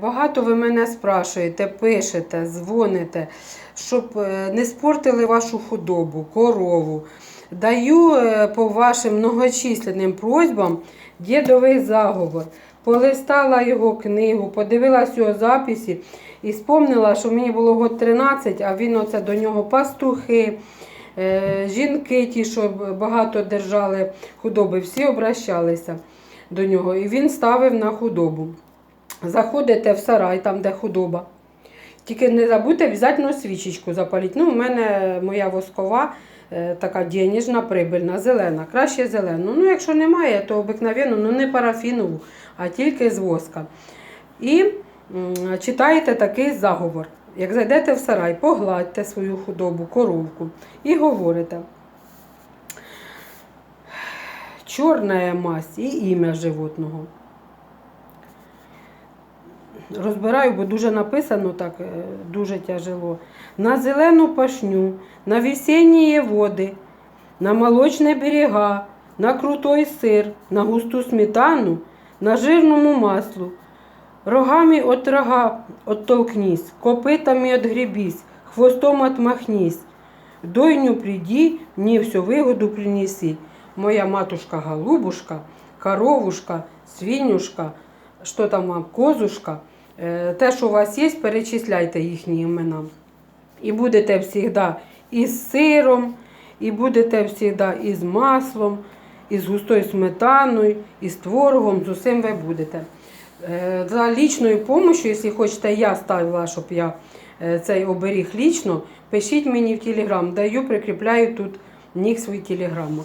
Багато ви мене спрашуєте, пишете, дзвоните, щоб е, не спортили вашу худобу, корову. Даю е, по вашим многочисленним просьбам дідовий заговор. Полистала його книгу, подивилась його записи і спомнила, що мені було год 13, а він оце до нього пастухи, е, жінки, ті, що багато держали худоби, всі обращалися до нього. І він ставив на худобу. Заходите в сарай, там, де худоба. Тільки не забудьте обов'язково свічечку запалити. Ну, у мене моя воскова е, така денежна, прибильна, зелена. Краще зелену. Ну, якщо немає, то обикновенно, ну не парафінову, а тільки з воска. І читаєте такий заговор. Як зайдете в сарай, погладьте свою худобу, коровку і говорите. Чорна мазь і ім'я животного розбираю, бо дуже написано так, е, дуже тяжело. На зелену пашню, на весенние води, на молочні берега, на крутой сир, на густу сметану, на жирному маслу. Рогами от рога оттолкнись, копытами отгребись, хвостом отмахнись. Дойню приди, мне всю вигоду принеси. Моя матушка голубушка, коровушка, свинюшка, що там вам, козушка. Е, Те, що у вас є, перечисляйте їхні імена. І будете завжди із сиром, і будете завжди із маслом, із густою сметаною, із творогом, з усім ви будете. Е, За лічною допомогою, якщо хочете, я ставила, щоб я е, цей оберіг лічно, пишіть мені в телеграм, даю, прикріпляю тут нік свій телеграму.